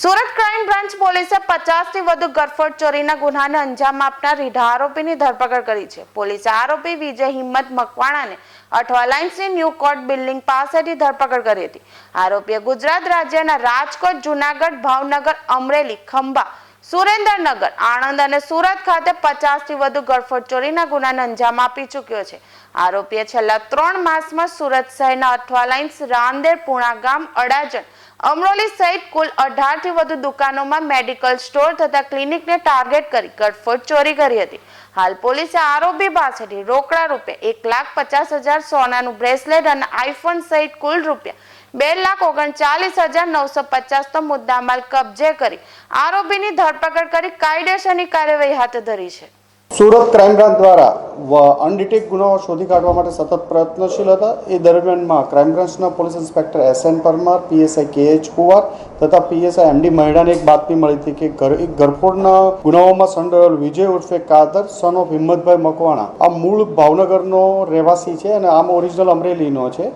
Surat crime branch પોલીસે પચાસથી વધુ ગરફડ ચોરીના ગુનાને અંજામ આપનાર રીઢા આરોપીની ધરપકડ કરી છે. પોલીસે આરોપી વિજય હિંમત મકવાણાને અઠવા લાઇન્સની કોર્ટ બિલ્ડિંગ પાસેથી ધરપકડ કરી હતી. આરોપીએ ગુજરાત રાજ્યના રાજકોટ, જુનાગઢ, ભાવનગર, અમરેલી, ખંભા, સુરેન્દ્રનગર, આણંદ અને સુરત ખાતે પચાસથી વધુ ગરફડ ચોરીના ગુનાને અંજામ આપી ચૂક્યો છે. આરોપીએ છેલ્લા ત્રણ માસમાં સુરત શહેરના અઠવા રાંદેર પુણા ગામ અડાજણ, અમરોલી સહિત કુલ અઢારથી વધુ દુકાનોમાં મેડિકલ સ્ટોર તથા ક્લિનિકને ટાર્ગેટ કરી ગળફોડ ચોરી કરી હતી. હાલ પોલીસે આરોપી પાસેથી રોકડા રૂપિયા એક લાખ પચાસ હજાર સોનાનું બ્રેસલેટ અને આઈફોન સહિત કુલ રૂપિયા બે લાખ ઓગણચાલીસ હજાર નવસો પચાસ તો મુદ્દામાલ કબજે કરી આરોપીની ધરપકડ કરી કાયદેસરની કાર્યવાહી હાથ ધરી છે. સુરત ક્રાઇમ બ્રાન્ચ દ્વારા અનડિટેક ગુનાઓ શોધી કાઢવા માટે સતત પ્રયત્નશીલ હતા. એ દરમિયાનમાં ક્રાઇમ બ્રાન્ચના police inspector S N Parmar, PSI K H Kuvar તથા પીએસઆઈ એમડી મહેડાને એક બાતમી મળી હતી કે ઘર, એક ગરફોડના ગુનાઓમાં સંડોવાયેલ વિજય ઉર્ફે કાદર સન ઓફ હિંમતભાઈ મકવાણા, આ મૂળ ભાવનગરનો રહેવાસી છે અને આમ ઓરિજિનલ અમરેલીનો છે.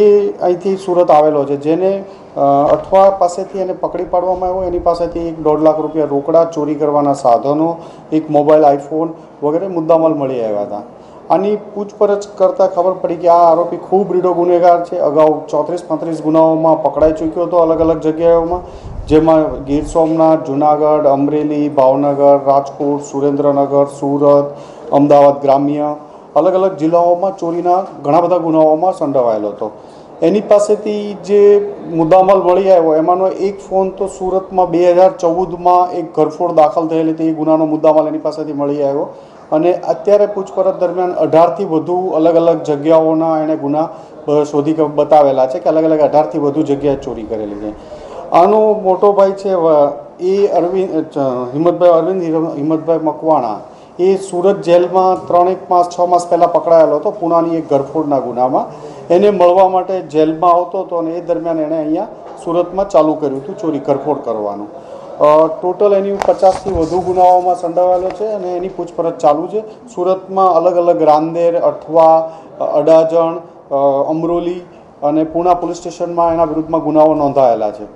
એ અહીંથી સુરત આવેલો છે, જેને અઠવા પાસેથી એને પકડી પાડવામાં આવ્યો. એની પાસેથી એક દોઢ લાખ રૂપિયા રોકડા, ચોરી કરવાના સાધનો, એક મોબાઈલ, આઈફોન વગેરે મુદ્દામાલ મળી આવ્યા હતા. આની પૂછપરછ કરતાં ખબર પડી કે આ આરોપી ખૂબ રીડો ગુનેગાર છે. અગાઉ ચોત્રીસ પાંત્રીસ ગુનાઓમાં પકડાઈ ચૂક્યો હતો અલગ અલગ જગ્યાઓમાં, જેમાં ગીર સોમનાથ, જુનાગઢ, અમરેલી, ભાવનગર, રાજકોટ, સુરેન્દ્રનગર, સુરત, અમદાવાદ ગ્રામ્ય, અલગ અલગ જિલ્લાઓમાં ચોરીના ઘણા બધા ગુનાઓમાં સંડોવાયેલો હતો. એની પાસેથી જે મુદ્દામાલ મળી આવ્યો, એમાંનો એક ફોન તો સુરતમાં બે હજાર ચૌદમાં એક ઘરફોડ દાખલ થયેલી હતી, એ ગુનાનો મુદ્દામાલ એની પાસેથી મળી આવ્યો. અને અત્યારે પૂછપરછ દરમિયાન અઢારથી વધુ અલગ અલગ જગ્યાઓના એણે ગુના શોધી બતાવેલા છે કે અલગ અલગ અઢારથી વધુ જગ્યાએ ચોરી કરેલી છે. આનો મોટો ભાઈ છે એ અરવિંદ હિંમતભાઈ અરવિંદ હિંમતભાઈ મકવાણા. એ સુરત જેલમાં ત્રણેક માસ, છ માસ પહેલાં પકડાયેલો હતો પુનાની એક ઘરફોડના ગુનામાં. એને મળવા માટે જેલમાં આવતો હતો અને એ દરમિયાન એણે અહીંયા સુરતમાં ચાલુ કર્યું હતું ચોરી કરફોડ કરવાનું. ટોટલ એની પચાસથી વધુ ગુનાઓમાં સંડોવાયેલો છે અને એની પૂછપરછ ચાલુ છે. સુરતમાં અલગ અલગ રાંદેર, અઠવા અડાજણ અમરોલી અને પૂના પોલીસ સ્ટેશનમાં એના વિરુદ્ધમાં ગુનાઓ નોંધાયેલા છે.